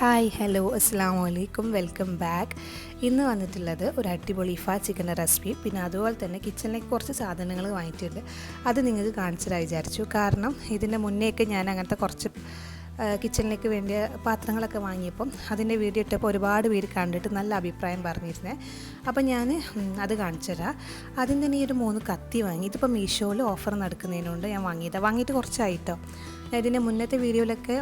Hi hello അസ്സാം വലൈക്കും welcome back ഇന്ന് വന്നിട്ടുള്ളത് ഒരു അടിപൊളി ഇഫ ചിക്കന്റെ റെസിപ്പി. പിന്നെ അതുപോലെ തന്നെ കിച്ചണിലേക്ക് കുറച്ച് സാധനങ്ങൾ വാങ്ങിയിട്ടുണ്ട്. അത് നിങ്ങൾക്ക് കാണിച്ചതായി വിചാരിച്ചു. കാരണം ഇതിന്റെ മുന്നേയൊക്കെ ഞാൻ അങ്ങനത്തെ കുറച്ച് കിച്ചണിലേക്ക് വേണ്ടിയ പാത്രങ്ങളൊക്കെ വാങ്ങിയപ്പം അതിന്റെ വീഡിയോ ഇട്ടപ്പോൾ ഒരുപാട് പേര് കണ്ടിട്ട് നല്ല അഭിപ്രായം പറഞ്ഞിരുന്നേ. അപ്പം ഞാൻ അത് കാണിച്ചു അതിന് തന്നെ ഈ ഒരു മൂന്ന് കത്തി വാങ്ങി. ഇതിപ്പോൾ മീഷോയിൽ ഓഫർ നടക്കുന്നതിനുകൊണ്ട് ഞാൻ വാങ്ങിയതാണ് വാങ്ങിയിട്ട് കുറച്ചായിട്ടോ? ഞാൻ ഇതിന്റെ മുന്നത്തെ വീഡിയോയിലൊക്കെ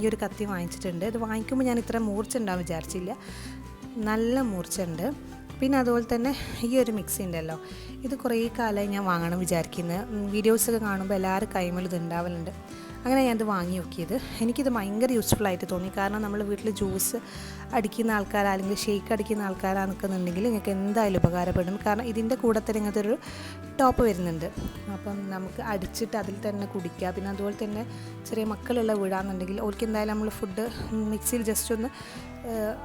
ഈ ഒരു കത്തി വാങ്ങിച്ചിട്ടുണ്ട്. ഇത് വാങ്ങിക്കുമ്പോൾ ഞാൻ ഇത്ര മൂർച്ച ഉണ്ടാവും വിചാരിച്ചില്ല. നല്ല മൂർച്ചയുണ്ട്. പിന്നെ അതുപോലെ തന്നെ ഈ ഒരു മിക്സി ഉണ്ടല്ലോ. ഇത് കുറേ കാലമായി ഞാൻ വാങ്ങണം വിചാരിക്കുന്നത് വീഡിയോസൊക്കെ കാണുമ്പോൾ എല്ലാവരും കൈമേൽ ഇത് ഉണ്ടാവലുണ്ട്. അങ്ങനെ ഞാനത് വാങ്ങി നോക്കിയത്. എനിക്കിത് ഭയങ്കര യൂസ്ഫുൾ ആയിട്ട് തോന്നി. കാരണം നമ്മൾ വീട്ടിൽ ജ്യൂസ് അടിക്കുന്ന ആൾക്കാർ അല്ലെങ്കിൽ ഷേക്ക് അടിക്കുന്ന ആൾക്കാരാണെന്നുണ്ടെങ്കിൽ നിങ്ങൾക്ക് എന്തായാലും ഉപകാരപ്പെടും. കാരണം ഇതിന്റെ കൂടെ തന്നെ ഇങ്ങനത്തെ ഒരു ടോപ്പ് വരുന്നുണ്ട്. അപ്പം നമുക്ക് അടിച്ചിട്ട് അതിൽ തന്നെ കുടിക്കുക പിന്നെ അതുപോലെ തന്നെ ചെറിയ മക്കളുള്ള വീടാണെന്നുണ്ടെങ്കിൽ അവർക്ക് എന്തായാലും നമ്മൾ ഫുഡ് മിക്സിയിൽ ജസ്റ്റ് ഒന്ന്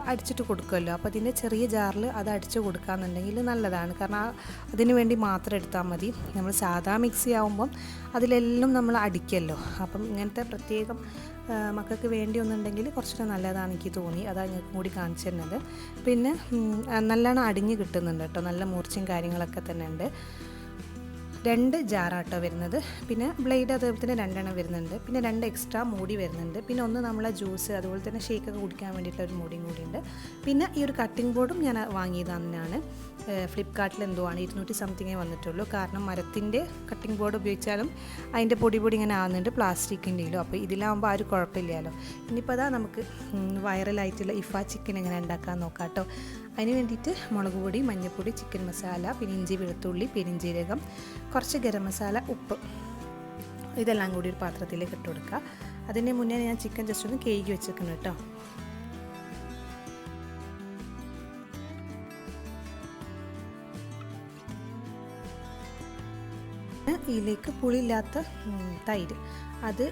അടിച്ചിട്ട് കൊടുക്കുമല്ലോ. അപ്പോൾ അതിന്റെ ചെറിയ ജാറിൽ അത് അടിച്ച് കൊടുക്കുകയെന്നുണ്ടെങ്കിൽ നല്ലതാണ്. കാരണം അതിന് വേണ്ടി മാത്രം എടുത്താൽ മതി. നമ്മൾ സാധാ മിക്സി ആവുമ്പം അതിലെല്ലാം നമ്മൾ അടിക്കുമല്ലോ അപ്പം ഇങ്ങനത്തെ പ്രത്യേകം മക്കൾക്ക് വേണ്ടി ഒന്നുണ്ടെങ്കിൽ കുറച്ചുകൂടെ നല്ലതാണ് എനിക്ക് തോന്നി. അതാണ് ഞങ്ങൾക്ക് കൂടി കാണിച്ചു തരുന്നത്. പിന്നെ നല്ലോണം അടിഞ്ഞ് കിട്ടുന്നുണ്ട് കേട്ടോ. നല്ല മൂർച്ചയും കാര്യങ്ങളൊക്കെ തന്നെ ഉണ്ട്. രണ്ട് ജാറാട്ടോ വരുന്നത്. പിന്നെ ബ്ലേഡ് അതുപോലെ തന്നെ രണ്ടെണ്ണം വരുന്നുണ്ട്. പിന്നെ രണ്ട് എക്സ്ട്രാ മൂടി വരുന്നുണ്ട്. പിന്നെ ഒന്ന് നമ്മളെ ജ്യൂസ് അതുപോലെ തന്നെ ഷേക്കൊക്കെ കുടിക്കാൻ വേണ്ടിയിട്ടുള്ള ഒരു മൂടിയും കൂടിയുണ്ട് പിന്നെ ഈ ഒരു കട്ടിംഗ് ബോർഡും ഞാൻ വാങ്ങിയത് തന്നെയാണ് ഫ്ലിപ്കാർട്ടിൽ എന്തോ ആണ്. ഇരുന്നൂറ്റി സംതിങ്ങേ വന്നിട്ടുള്ളൂ. കാരണം മരത്തിന്റെ കട്ടിംഗ് ബോർഡ് ഉപയോഗിച്ചാലും അതിന്റെ പൊടി പൊടി ഇങ്ങനെ ആകുന്നുണ്ട് പ്ലാസ്റ്റിക്കിന്റെയിലും അപ്പോൾ ഇതിലാകുമ്പോൾ ആരും കുഴപ്പമില്ലല്ലോ. ഇനിയിപ്പോൾ അതാ നമുക്ക് വൈറലായിട്ടുള്ള ഇഫ ചിക്കൻ എങ്ങനെ ഉണ്ടാക്കാൻ നോക്കാം കേട്ടോ അതിന് വേണ്ടിയിട്ട് മുളക് പൊടി മഞ്ഞൾപ്പൊടി ചിക്കൻ മസാല പിന്നെ ഇഞ്ചി വെളുത്തുള്ളി പെരിഞ്ചീരകം കുറച്ച് ഗരം മസാല ഉപ്പ് ഇതെല്ലാം കൂടി ഒരു പാത്രത്തിലേക്ക് ഇട്ട് കൊടുക്കുക. അതിന് മുന്നേ ഞാൻ ചിക്കൻ ജസ്റ്റ് ഒന്ന് കേക്ക് വെച്ചേക്കണം കേട്ടോ. ഇതിലേക്ക് പുളിയില്ലാത്ത തൈര് അത്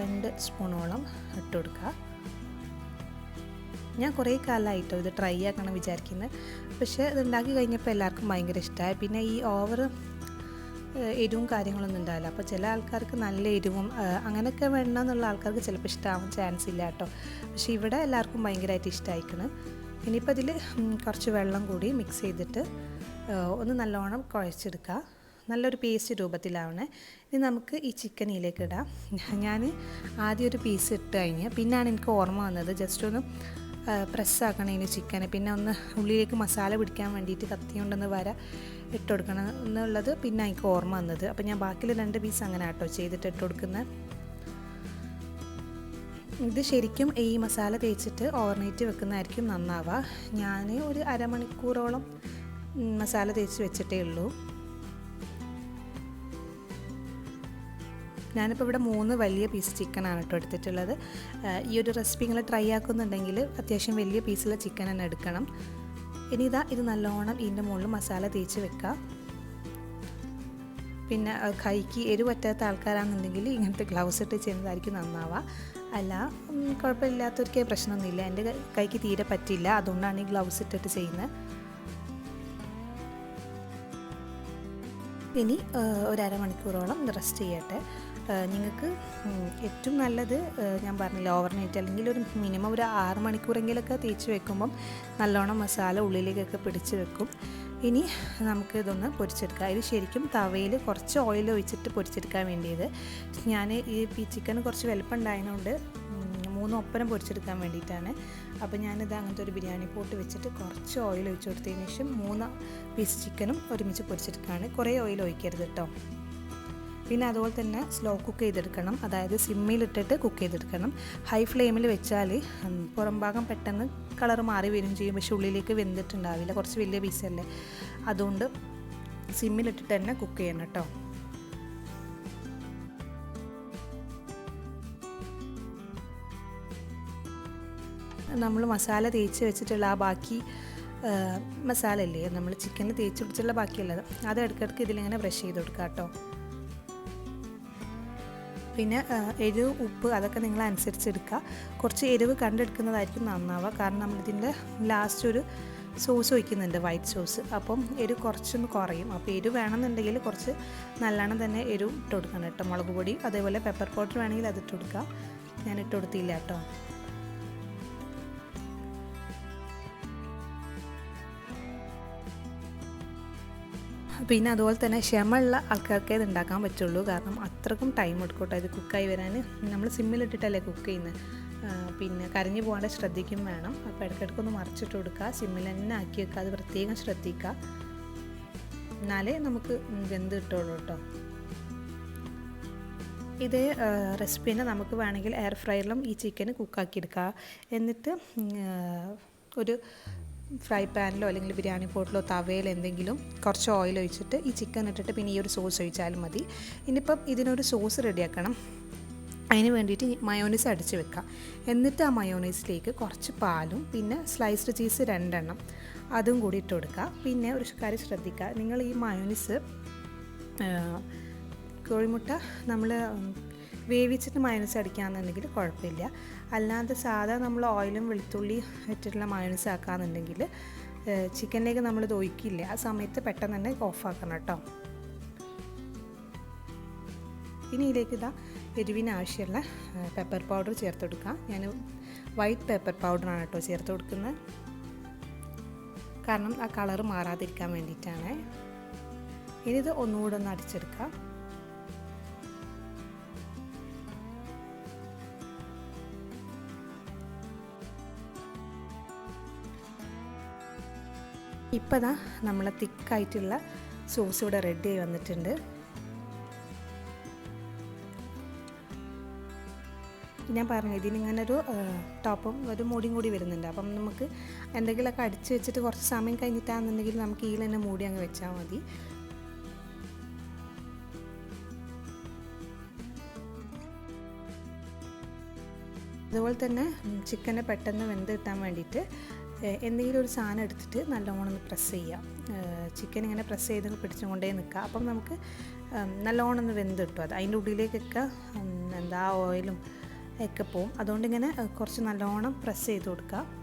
രണ്ട് സ്പൂണോളം ഇട്ട് കൊടുക്കുക. ഞാൻ കുറേ കാലമായിട്ടോ ഇത് ട്രൈ ആക്കണം വിചാരിക്കുന്നത് പക്ഷേ ഇത് ഉണ്ടാക്കി കഴിഞ്ഞപ്പോൾ എല്ലാവർക്കും ഭയങ്കര ഇഷ്ടമായി പിന്നെ ഈ ഓവർ എരിവും കാര്യങ്ങളൊന്നും ഉണ്ടാവില്ല. അപ്പോൾ ചില ആൾക്കാർക്ക് നല്ല എരിവും അങ്ങനെയൊക്കെ വേണമെന്നുള്ള ആൾക്കാർക്ക് ചിലപ്പോൾ ഇഷ്ടമാവാൻ ചാൻസ് ഇല്ല കേട്ടോ. പക്ഷേ ഇവിടെ എല്ലാവർക്കും ഭയങ്കരമായിട്ട് ഇഷ്ടമായിക്കണം ഇനിയിപ്പോൾ അതിൽ കുറച്ച് വെള്ളം കൂടി മിക്സ് ചെയ്തിട്ട് ഒന്ന് നല്ലോണം കുഴച്ചെടുക്കുക. നല്ലൊരു പേസ്റ്റ് രൂപത്തിലാവണേ. ഇനി നമുക്ക് ഈ ചിക്കൻ ഇതിലേക്ക് ഇടാം. ഞാൻ ആദ്യം ഒരു പീസ് ഇട്ട് കഴിഞ്ഞ് പിന്നാണ് എനിക്ക് ഓർമ്മ വന്നത്. ജസ്റ്റ് ഒന്ന് പ്രസ്സാക്കണം ഇതിന് ചിക്കന് പിന്നെ ഒന്ന് ഉള്ളിലേക്ക് മസാല പിടിക്കാൻ വേണ്ടിയിട്ട് കത്തി കൊണ്ടൊന്ന് വര ഇട്ട് കൊടുക്കണം എന്നുള്ളത് പിന്നെ എനിക്ക് ഓർമ്മ വന്നത്. അപ്പോൾ ഞാൻ ബാക്കിയുള്ള രണ്ട് പീസ് അങ്ങനെ ആട്ടോ ചെയ്തിട്ട് ഇട്ട് കൊടുക്കുന്നത് ഇത് ശരിക്കും ഈ മസാല തേച്ചിട്ട് ഓവർനൈറ്റ് വെക്കുന്നതായിരിക്കും നന്നാവുക. ഞാൻ ഒരു അരമണിക്കൂറോളം മസാല തേച്ച് വെച്ചിട്ടേ ഉള്ളൂ. ഞാനിപ്പോൾ ഇവിടെ മൂന്ന് വലിയ പീസ് ചിക്കനാണ് കേട്ടോ എടുത്തിട്ടുള്ളത്. ഈ ഒരു റെസിപ്പി നിങ്ങൾ ട്രൈ ആക്കുന്നുണ്ടെങ്കിൽ അത്യാവശ്യം വലിയ പീസുള്ള ചിക്കൻ തന്നെ എടുക്കണം. ഇനി ഇതാ ഇത് നല്ലോണം ഇതിന്റെ മുകളിൽ മസാല തേച്ച് വെക്കുക പിന്നെ കൈക്ക് എരിവ് പറ്റാത്ത ആൾക്കാരാണെന്നുണ്ടെങ്കിൽ ഇങ്ങനത്തെ ഗ്ലൗസ് ഇട്ട് ചെയ്യുന്നതായിരിക്കും നന്നാവുക. അല്ല കുഴപ്പമില്ലാത്തവർക്ക് പ്രശ്നമൊന്നുമില്ല. എന്റെ കൈക്ക് തീരെ പറ്റില്ല. അതുകൊണ്ടാണ് ഈ ഗ്ലൗസ് ഇട്ടിട്ട് ചെയ്യുന്നത്. ഇനി ഒരു അരമണിക്കൂറോളം റെസ്റ്റ് ചെയ്യട്ടെ. നിങ്ങൾക്ക് ഏറ്റവും നല്ലത് ഞാൻ പറഞ്ഞില്ല ഓവർനൈറ്റ് അല്ലെങ്കിൽ ഒരു മിനിമം ഒരു ആറ് മണിക്കൂറെങ്കിലൊക്കെ തേച്ച് വെക്കുമ്പം നല്ലോണം മസാല ഉള്ളിലേക്കൊക്കെ പിടിച്ച് വെക്കും. ഇനി നമുക്ക് ഇതൊന്ന് പൊരിച്ചെടുക്കാം. ഇത് ശരിക്കും തവയിൽ കുറച്ച് ഓയിൽ ഒഴിച്ചിട്ട് പൊരിച്ചെടുക്കാൻ വേണ്ടിയത്. ഞാൻ ഈ ചിക്കൻ കുറച്ച് വലുപ്പം ഉണ്ടായതുകൊണ്ട് മൂന്ന് ഒപ്പരം പൊരിച്ചെടുക്കാൻ വേണ്ടിയിട്ടാണ്. അപ്പോൾ ഞാനിത് അങ്ങനത്തെ ഒരു ബിരിയാണി പോട്ട് വെച്ചിട്ട് കുറച്ച് ഓയിൽ ഒഴിച്ച് കൊടുത്തതിന് ശേഷം മൂന്ന് പീസ് ചിക്കനും ഒരുമിച്ച് പൊരിച്ചെടുക്കുകയാണ്. കുറേ ഓയിൽ ഒഴിക്കരുത് കേട്ടോ പിന്നെ അതുപോലെ തന്നെ സ്ലോ കുക്ക് ചെയ്തെടുക്കണം. അതായത് സിമ്മിലിട്ടിട്ട് കുക്ക് ചെയ്തെടുക്കണം. ഹൈ ഫ്ലെയിമിൽ വെച്ചാൽ പുറംഭാഗം പുറം ഭാഗം പെട്ടെന്ന് കളർ മാറി വരും ചെയ്യും. പക്ഷെ ഉള്ളിലേക്ക് വെന്തിട്ടുണ്ടാവില്ല. കുറച്ച് വലിയ പീസല്ലേ അതുകൊണ്ട് സിമ്മിലിട്ടിട്ട് തന്നെ കുക്ക് ചെയ്യണം കേട്ടോ നമ്മൾ മസാല തേച്ച് വെച്ചിട്ടുള്ള ആ ബാക്കി മസാല ഇല്ലേ നമ്മൾ ചിക്കനിൽ തേച്ച് പിടിച്ചുള്ള ബാക്കിയുള്ളത് അത് ഇടയ്ക്കിടയ്ക്ക് ഇതിലിങ്ങനെ ബ്രഷ് ചെയ്ത് കൊടുക്കുക കേട്ടോ പിന്നെ എരിവ് ഉപ്പ് അതൊക്കെ നിങ്ങൾ അനുസരിച്ച് എടുക്കുക കുറച്ച് എരിവ് കണ്ടെടുക്കുന്നതായിരിക്കും നന്നാവുക. കാരണം നമ്മളിതിന്റെ ലാസ്റ്റ് ഒരു സോസ് ഒഴിക്കുന്നുണ്ട് വൈറ്റ് സോസ് അപ്പം എരിവ് കുറച്ചൊന്ന് കുറയും. അപ്പോൾ എരിവ് വേണമെന്നുണ്ടെങ്കിൽ കുറച്ച് നല്ലോണം തന്നെ എരിവ് ഇട്ട് കൊടുക്കണം കേട്ടോ. മുളക് പൊടി അതേപോലെ പെപ്പർ പൗഡർ വേണമെങ്കിൽ അത് ഇട്ട് കൊടുക്കുക ഞാൻ ഇട്ട് കൊടുത്തില്ല കേട്ടോ പിന്നെ അതുപോലെ തന്നെ ക്ഷമയുള്ള ആൾക്കാർക്കേ ഇത് ഉണ്ടാക്കാൻ പറ്റുള്ളൂ. കാരണം അത്രക്കും ടൈം എടുക്കട്ടെ. കേട്ടോ ഇത് കുക്കായി വരാൻ. നമ്മൾ സിമ്മിലിട്ടിട്ടല്ലേ കുക്ക് ചെയ്യുന്നത്. പിന്നെ കരഞ്ഞു പോകാണ്ട് ശ്രദ്ധിക്കും വേണം. അപ്പോൾ ഇടയ്ക്കിടയ്ക്ക് ഒന്ന് മറിച്ചിട്ട് കൊടുക്കുക. സിമ്മിൽ തന്നെ ആക്കി വെക്കുക. അത് പ്രത്യേകം ശ്രദ്ധിക്കുക. എന്നാലേ നമുക്ക് വെന്ത് കിട്ടുള്ളൂ കേട്ടോ. ഇതേ റെസിപ്പീനെ നമുക്ക് വേണമെങ്കിൽ എയർ ഫ്രയറിലും ഈ ചിക്കൻ കുക്കാക്കി എടുക്കുക എന്നിട്ട് ഒരു ഫ്രൈ പാനിലോ അല്ലെങ്കിൽ ബിരിയാണി പോട്ടിലോ തവയിൽ എന്തെങ്കിലും കുറച്ച് ഓയിൽ ഒഴിച്ചിട്ട് ഈ ചിക്കൻ ഇട്ടിട്ട് പിന്നെ ഈ ഒരു സോസ് ഒഴിച്ചാലും മതി. ഇനിയിപ്പം ഇതിനൊരു സോസ് റെഡിയാക്കണം. അതിന് വേണ്ടിയിട്ട് മയോണീസ് അടിച്ച് വെക്കാം. എന്നിട്ട് ആ മയോണീസിലേക്ക് കുറച്ച് പാലും പിന്നെ സ്ലൈസ്ഡ് ചീസ് രണ്ടെണ്ണം അതും കൂടി ഇട്ട് കൊടുക്കുക. പിന്നെ ഒരു കാര്യം ശ്രദ്ധിക്കുക നിങ്ങൾ ഈ മയോണീസ് കോഴിമുട്ട നമ്മൾ വേവിച്ചിട്ട് മയണസ് അടിക്കുകയാണെന്നുണ്ടെങ്കിൽ കുഴപ്പമില്ല. അല്ലാതെ സാധാ നമ്മൾ ഓയിലും വെളുത്തുള്ളി ഇട്ടിട്ടുള്ള മയണസ് ആക്കുകയാണെന്നുണ്ടെങ്കിൽ ചിക്കനിലേക്ക് നമ്മൾ ഇത് ഒഴിക്കില്ല. ആ സമയത്ത് പെട്ടെന്ന് തന്നെ ഓഫാക്കണം കേട്ടോ. ഇനി ഇതിലേക്ക് ഇതാ എരിവിന് ആവശ്യമുള്ള പെപ്പർ പൗഡർ ചേർത്ത് കൊടുക്കാം. ഞാൻ വൈറ്റ് പെപ്പർ പൗഡറാണ് കേട്ടോ ചേർത്ത് കൊടുക്കുന്നത്. കാരണം ആ കളറ് മാറാതിരിക്കാൻ വേണ്ടിയിട്ടാണ്. ഇനി ഇത് ഒന്നുകൂടെ ഒന്ന് അടിച്ചെടുക്കാം. ഇപ്പം ദാ നമ്മളെ തിക്കായിട്ടുള്ള സോസ് ഇവിടെ റെഡി ആയി വന്നിട്ടുണ്ട്. ഞാൻ പറഞ്ഞു ഇതിനിങ്ങനെ ഒരു ടോപ്പും ഒരു മൂടിയും കൂടി വരുന്നുണ്ട്. അപ്പം നമുക്ക് എന്തെങ്കിലുമൊക്കെ അടിച്ച് വെച്ചിട്ട് കുറച്ച് സമയം കഴിഞ്ഞിട്ടാണെന്നുണ്ടെങ്കിൽ നമുക്ക് ഈ തന്നെ മൂടി അങ്ങ് വെച്ചാൽ മതി. അതുപോലെ തന്നെ ചിക്കനെ പെട്ടെന്ന് വെന്ത് കിട്ടാൻ വേണ്ടിയിട്ട് എന്തെങ്കിലും ഒരു സാധനം എടുത്തിട്ട് നല്ലോണം ഒന്ന് പ്രസ് ചെയ്യാം ചിക്കൻ ഇങ്ങനെ പ്രസ് ചെയ്ത് പിടിച്ചുകൊണ്ടേ നിൽക്കുക. അപ്പം നമുക്ക് നല്ലോണം ഒന്ന് വെന്ത് കിട്ടും അത്. അതിന്റെ ഉള്ളിലേക്കൊക്കെ എന്താ ഓയിലും ഒക്കെ പോവും. അതുകൊണ്ട് ഇങ്ങനെ കുറച്ച് നല്ലോണം പ്രസ് ചെയ്ത് കൊടുക്കുക.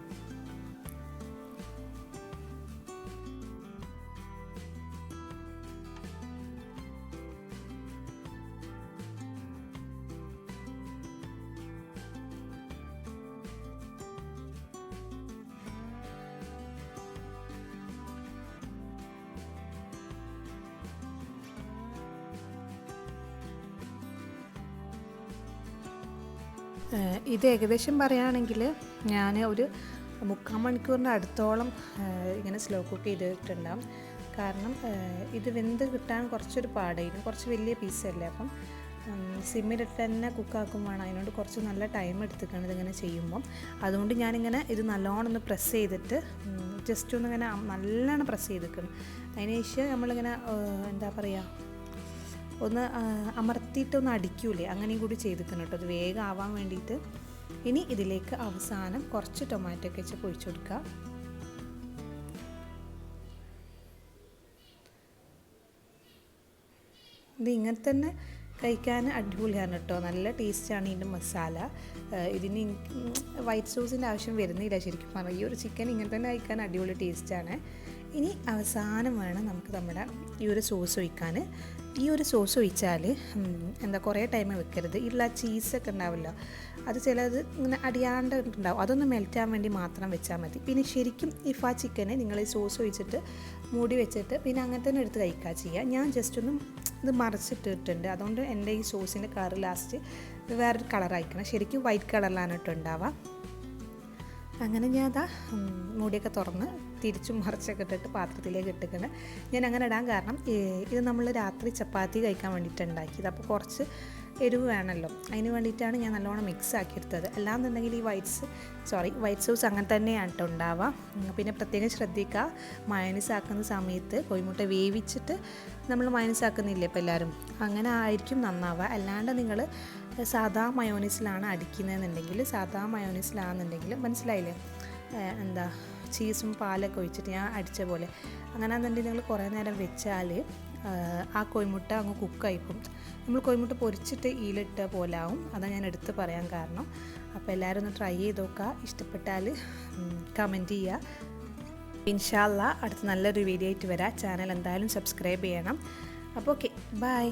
ഇത് ഏകദേശം പറയുകയാണെങ്കിൽ ഞാൻ ഒരു മുക്കാൽ മണിക്കൂറിന്റെ അടുത്തോളം ഇങ്ങനെ സ്ലോ കുക്ക് ചെയ്തിട്ടുണ്ടാവും. കാരണം ഇത് വെന്ത് കിട്ടാൻ കുറച്ചൊരു പാടായിരുന്നു. കുറച്ച് വലിയ പീസല്ലേ അപ്പം. സിമ്മിലിട്ട് തന്നെ കുക്കാക്കും അതിനോട് കുറച്ച് നല്ല ടൈം എടുത്തിട്ടാണ് ഇതിങ്ങനെ ചെയ്യുമ്പം. അതുകൊണ്ട് ഞാനിങ്ങനെ ഇത് നല്ലോണം ഒന്ന് പ്രസ് ചെയ്തിട്ട് ജസ്റ്റ് ഒന്ന് ഇങ്ങനെ നല്ലോണം പ്രസ് ചെയ്തിരിക്കണം അതിന് ശേഷം നമ്മളിങ്ങനെ എന്താ പറയുക ഒന്ന് അമർത്തിയിട്ട് അമർത്തിയിട്ടൊന്ന് അടിക്കൂലേ? അങ്ങനെയും കൂടി ചെയ്തിരിക്കണം കേട്ടോ. അത് വേഗം ആവാൻ വേണ്ടിയിട്ട്. ഇനി ഇതിലേക്ക് അവസാനം കുറച്ച് ടൊമാറ്റോ കെച്ചപ്പ് ഒഴിച്ചു കൊടുക്കുക. ഇത് ഇങ്ങനെ തന്നെ കഴിക്കാൻ അടിപൊളിയാണ് കേട്ടോ. നല്ല ടേസ്റ്റാണ് ഇതിന്റെ മസാല. ഇതിന് വൈറ്റ് സോസിന്റെ ആവശ്യം വരുന്നില്ല. ശരിക്കും പറഞ്ഞാൽ ഈ ഒരു ചിക്കൻ ഇങ്ങനെ തന്നെ കഴിക്കാൻ അടിപൊളി ടേസ്റ്റാണ് ഇനി അവസാനം വേണം നമുക്ക് നമ്മുടെ ഈ ഒരു സോസ് ഒഴിക്കാൻ. ഈ ഒരു സോസ് ഒഴിച്ചാൽ എന്താ കുറേ ടൈം വെക്കരുത്. ഇല്ല ചീസൊക്കെ ഉണ്ടാവില്ല. അത് ചിലത് ഇങ്ങനെ അടിയാണ്ട് ഉണ്ടാവും. അതൊന്ന് മെൽറ്റാൻ വേണ്ടി മാത്രം വെച്ചാൽ മതി. പിന്നെ ശരിക്കും ഇഫ് ആ ചിക്കനെ നിങ്ങൾ ഈ സോസ് ഒഴിച്ചിട്ട് മൂടി വെച്ചിട്ട് പിന്നെ അങ്ങനെ തന്നെ എടുത്ത് കഴിക്കുക ചെയ്യുക. ഞാൻ ജസ്റ്റ് ഒന്ന് ഇത് മറിച്ചിട്ടിട്ടുണ്ട്. അതുകൊണ്ട് എന്റെ ഈ സോസിന്റെ കളർ ലാസ്റ്റ് വേറൊരു കളറായിരിക്കണം ശരിക്കും വൈറ്റ് കളറിലാണ് കേട്ടോ ഉണ്ടാവുക. അങ്ങനെ ഞാൻ അതാ മൂടിയൊക്കെ തുറന്ന് തിരിച്ചും മറിച്ചൊക്കെ ഇട്ടിട്ട് പാത്രത്തിലേക്ക് ഇട്ടിട്ടുണ്ട് ഞാൻ അങ്ങനെ ഇടാൻ കാരണം ഇത് നമ്മൾ രാത്രി ചപ്പാത്തി കഴിക്കാൻ വേണ്ടിയിട്ട് ഉണ്ടാക്കിയത് അപ്പോൾ കുറച്ച് എരിവ് വേണമല്ലോ. അതിന് വേണ്ടിയിട്ടാണ് ഞാൻ നല്ലോണം മിക്സ് ആക്കിയെടുത്തത്. അല്ലാന്നുണ്ടെങ്കിൽ ഈ വൈറ്റ്സ് സോറി വൈറ്റ് സോസ് അങ്ങനെ തന്നെയാണ് കേട്ടോ ഉണ്ടാവുക. പിന്നെ പ്രത്യേകം ശ്രദ്ധിക്കുക മയനീസ് ആക്കുന്ന സമയത്ത് കോഴിമുട്ട വേവിച്ചിട്ട് നമ്മൾ മയനീസ് ആക്കുന്നില്ലേ ഇപ്പോൾ എല്ലാവരും? അങ്ങനെ ആയിരിക്കും നന്നാവുക. അല്ലാണ്ട് നിങ്ങൾ സാധാ മയോണീസിലാണ് അടിക്കുന്നതെന്നുണ്ടെങ്കിൽ സാധാ മയോണീസിലാണെന്നുണ്ടെങ്കിൽ മനസ്സിലായില്ലേ? എന്താ ചീസും പാലൊക്കെ ഒഴിച്ചിട്ട് ഞാൻ അടിച്ച പോലെ. അങ്ങനെ എന്നുണ്ടെങ്കിൽ നിങ്ങൾ കുറേ നേരം വെച്ചാൽ ആ കോഴിമുട്ട അങ്ങ് കുക്കായിക്കും നമ്മൾ കോഴിമുട്ട പൊരിച്ചിട്ട് ഈലിട്ട പോലെ ആവും. അതാണ് ഞാൻ എടുത്ത് പറയാൻ കാരണം. അപ്പോൾ എല്ലാവരും ഒന്ന് ട്രൈ ചെയ്ത് നോക്കുക. ഇഷ്ടപ്പെട്ടാൽ കമന്റ് ചെയ്യുക. ഇൻഷാല്ല അടുത്ത നല്ലൊരു വീഡിയോ ആയിട്ട് വരാം. ചാനൽ എന്തായാലും സബ്സ്ക്രൈബ് ചെയ്യണം. അപ്പോൾ ഓക്കെ ബൈ